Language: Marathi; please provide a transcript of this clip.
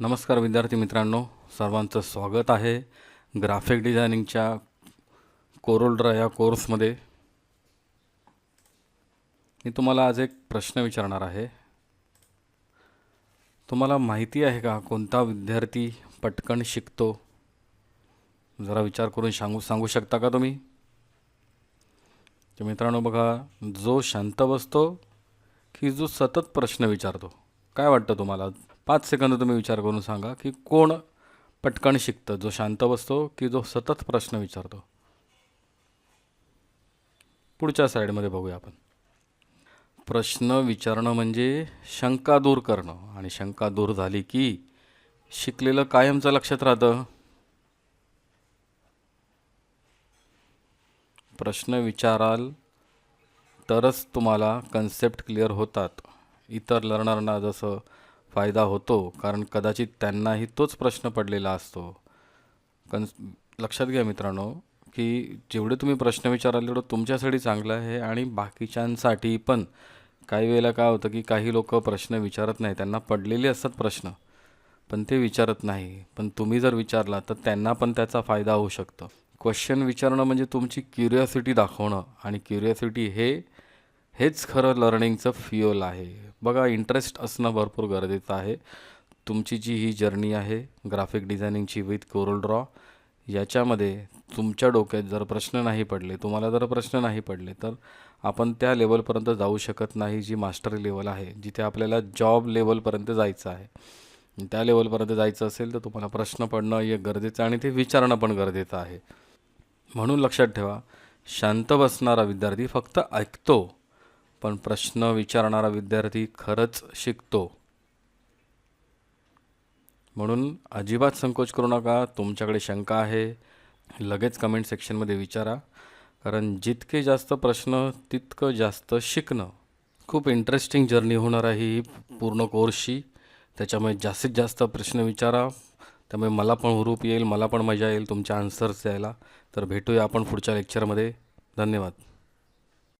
नमस्कार विद्यार्थी मित्रांनो सर्वांचं स्वागत आहे ग्राफिक डिझायनिंगच्या कोरोल्ड्रा या कोर्समध्ये मी तुम्हाला आज एक प्रश्न विचारणार आहे. तुम्हाला माहिती आहे का कोणता विद्यार्थी पटकन शिकतो? जरा विचार करून सांगू सांगू शकता का तुम्ही? तर मित्रांनो बघा जो शांत बसतो की जो सतत प्रश्न विचारतो. काय वाटतं तुम्हाला? पाच सेकंद तुम्ही विचार करून सांगा की कोण पटकन शिकतं? जो शांत बसतो की जो सतत प्रश्न विचारतो? पुढच्या साईडमध्ये बघूया आपण. प्रश्न विचारणं म्हणजे शंका दूर करणं. आणि शंका दूर झाली की शिकलेलं कायमचं लक्षात राहतं. प्रश्न विचाराल तरच तुम्हाला कन्सेप्ट क्लिअर होतात. इतर लर्नरना जसं फायदा होतो कारण कदाचित त्यांनाही तोच प्रश्न पडलेला असतो. कन्स लक्षात घ्या मित्रांनो की जेवढे तुम्ही प्रश्न विचाराल तेवढं तुमच्यासाठी चांगलं आहे आणि बाकीच्यांसाठी पण. काही वेळेला काय होतं की काही लोक प्रश्न विचारत नाही त्यांना पडलेले असतात प्रश्न पण ते विचारत नाही. पण तुम्ही जर विचारला तर त्यांना पण त्याचा फायदा होऊ शकतो. क्वेश्चन विचारणं म्हणजे तुमची क्युरिओसिटी दाखवणं आणि क्युरिओसिटी हे हेच खरं लर्निंगचं फ्युअल आहे. बघा इंटरेस्ट असणं भरपूर गरजेचं आहे. तुमची जी ही जर्नी आहे ग्राफिक डिझायनिंगची विथ कोरल ड्रॉ याच्यामध्ये तुमच्या डोक्यात जर प्रश्न नाही पडले तुम्हाला जर प्रश्न नाही पडले तर आपण त्या लेवलपर्यंत जाऊ शकत नाही जी मास्टरी लेवल आहे जिथे आपल्याला जॉब लेवलपर्यंत जायचं आहे. त्या लेवलपर्यंत जायचं असेल तर तुम्हाला प्रश्न पडणं हे गरजेचं आणि ते विचारणं पण गरजेचं आहे. म्हणून लक्षात ठेवा शांत बसणारा विद्यार्थी फक्त ऐकतो. पण प्रश्न विचारणारा विद्यार्थी खरंच शिकतो. म्हणून अजिबात संकोच करू नका तुमच्याकडे शंका आहे लगेच कमेंट सेक्शनमध्ये विचारा. कारण जितके जास्त प्रश्न तितकं जास्त शिकणं. खूप इंटरेस्टिंग जर्नी होणार आहे ही पूर्ण कोर्सची त्याच्यामुळे जास्तीत जास्त प्रश्न विचारा. त्यामुळे मला पण हुरूप येईल मला पण मजा येईल तुमच्या आन्सर्स द्यायला. तर भेटूया आपण पुढच्या लेक्चरमध्ये धन्यवाद.